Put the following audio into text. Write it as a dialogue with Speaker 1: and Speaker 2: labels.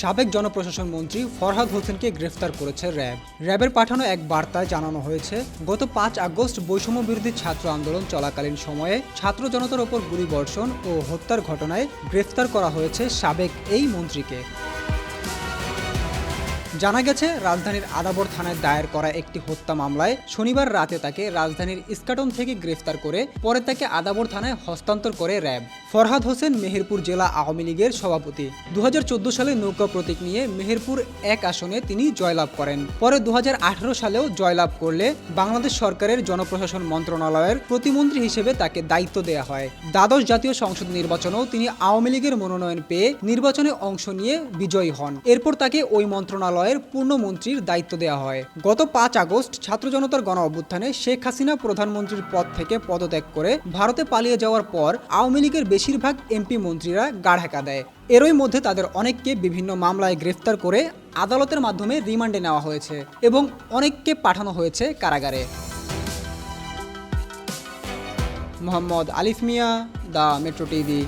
Speaker 1: সাবেক জনপ্রশাসন মন্ত্রী ফরহাদ হোসেনকে গ্রেফতার করেছে র্যাব। র্যাবের পাঠানো এক বার্তায় জানানো হয়েছে, গত পাঁচ আগস্ট বৈষম্য বিরোধী ছাত্র আন্দোলন চলাকালীন সময়ে ছাত্র জনতার ওপর গুলিবর্ষণ ও হত্যার ঘটনায় গ্রেফতার করা হয়েছে সাবেক এই মন্ত্রীকে। জানা গেছে, রাজধানীর আদাবর থানায় দায়ের করা একটি হত্যা মামলায় শনিবার রাতে তাকে রাজধানীর ইস্কাটন থেকে গ্রেফতার করে পরে তাকে আদাবর থানায় হস্তান্তর করে র্যাব। ফরহাদ হোসেন মেহেরপুর জেলা আওয়ামী লীগের সভাপতি। দু সালে নৌকা প্রতীক নিয়ে মেহেরপুর এক আসনে তিনি জয়লাভ করেন। পরে দু হাজার আঠারো সালেও জয়লাভ করলে বাংলাদেশ সরকারের জনপ্রশাসন মন্ত্রণালয়ের প্রতিমন্ত্রী হিসেবে তাকে দায়িত্ব দেওয়া হয়। দ্বাদশ জাতীয় সংসদ নির্বাচনেও তিনি আওয়ামী লীগের মনোনয়ন পেয়ে নির্বাচনে অংশ নিয়ে বিজয়ী হন। এরপর তাকে ওই মন্ত্রণালয়ের পূর্ণমন্ত্রীর দায়িত্ব দেওয়া হয়। গত পাঁচ আগস্ট ছাত্র জনতার গণ অভ্যুত্থানে শেখ হাসিনা প্রধানমন্ত্রীর পদ থেকে পদত্যাগ করে ভারতে পালিয়ে যাওয়ার পর আওয়ামী লীগের বেশিরভাগ এমপি মন্ত্রীরা গাঢ়াকা দেয়। এরই মধ্যে তাদের অনেককে বিভিন্ন মামলায় গ্রেফতার করে আদালতের মাধ্যমে রিমান্ডে নেওয়া হয়েছে এবং অনেককে পাঠানো হয়েছে কারাগারে। মোহাম্মদ আলিফ মিয়া, দ্য মেট্রো টিভি।